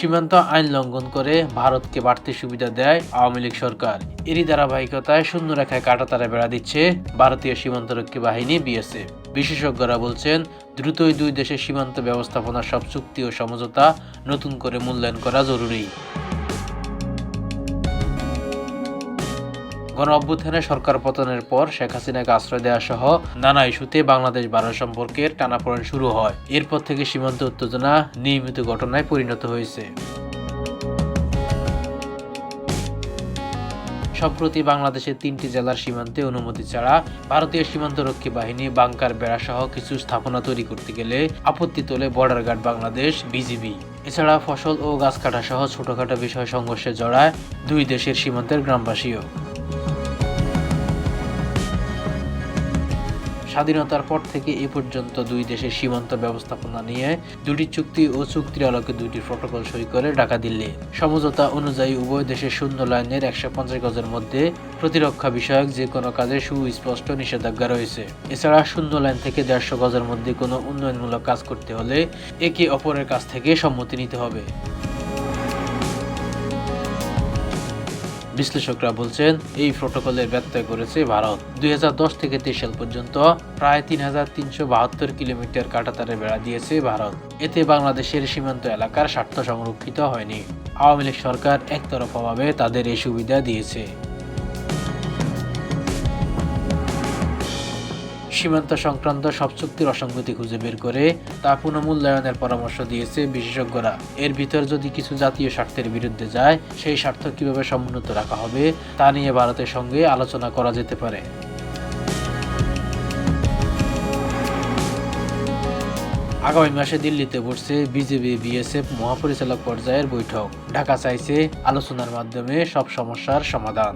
সীমান্ত আইন লঙ্ঘন করে ভারতকে বাড়তি সুবিধা দেয় আওয়ামী লীগ সরকার। এরই ধারাবাহিকতায় শূন্য রেখায় কাটাতারে বেড়া দিচ্ছে ভারতীয় সীমান্তরক্ষী বাহিনী বিএসএফ। বিশেষজ্ঞরা বলছেন, দ্রুতই দুই দেশের সীমান্ত ব্যবস্থাপনার সব চুক্তি ও সমঝোতা নতুন করে মূল্যায়ন করা জরুরি। গণ অভ্যুত্থানে সরকার পতনের পর শেখ হাসিনাকে আশ্রয় দেওয়া সহ নানা ইস্যুতে বাংলাদেশ ভারত সম্পর্কের টানাপোড়েন শুরু হয়। এরপর থেকে সীমান্ত উত্তেজনা নিয়মিত ঘটনায় পরিণত হয়েছে। সম্প্রতি বাংলাদেশের তিনটি জেলার সীমান্তে অনুমতি ছাড়া ভারতীয় সীমান্তরক্ষী বাহিনী বাংকার বেড়া সহ কিছু স্থাপনা তৈরি করতে গেলে আপত্তি তোলে বর্ডার গার্ড বাংলাদেশ, বিজিবি। এছাড়া ফসল ও গাছ কাটা সহ ছোটখাটো বিষয় সংঘর্ষে জড়ায় দুই দেশের সীমান্তের গ্রামবাসীও। স্বাধীনতার পর থেকে এ পর্যন্ত দুই দেশের সীমান্ত ব্যবস্থাপনা নিয়ে দুটি চুক্তি ও চুক্তির আলোকে দুইটি প্রটোকল সই করে ঢাকা, দিল্লি। সমঝোতা অনুযায়ী উভয় দেশের শূন্য লাইনের একশো পঞ্চাশ গজের মধ্যে প্রতিরক্ষা বিষয়ক যে কোনো কাজে সুস্পষ্ট নিষেধাজ্ঞা রয়েছে। এছাড়া শূন্য লাইন থেকে দেড়শো গজের মধ্যে কোনো উন্নয়নমূলক কাজ করতে হলে একে অপরের কাছ থেকে সম্মতি নিতে হবে। বিশ্লেষকরা বলছেন, এই প্রোটোকলের ব্যত্যয় করেছে ভারত। দুই হাজার দশ থেকে তেইশ সাল পর্যন্ত প্রায় তিন হাজার তিনশো বাহাত্তর কিলোমিটার কাটাতারে বেড়া দিয়েছে ভারত। এতে বাংলাদেশের সীমান্ত এলাকার স্বার্থ সংরক্ষিত হয়নি। আওয়ামী লীগ সরকার একতরফাভাবে তাদের এই সুবিধা দিয়েছে। সীমান্ত সংক্রান্ত সব চুক্তির অসঙ্গতি খুঁজে বের করে তা পুনঃমূল্যায়নের পরামর্শ দিয়েছে বিশেষজ্ঞরা। এর ভিতর যদি কিছু জাতীয় স্বার্থের বিরুদ্ধে যায়, সেই স্বার্থ কীভাবে সমুন্নত রাখা হবে, তা নিয়ে ভারতের সঙ্গে আলোচনা করা যেতে পারে। আগামী মাসে দিল্লিতে বসছে বিজেপি বিএসএফ মহাপরিচালক পর্যায়ের বৈঠক। ঢাকা চাইছে আলোচনার মাধ্যমে সব সমস্যার সমাধান।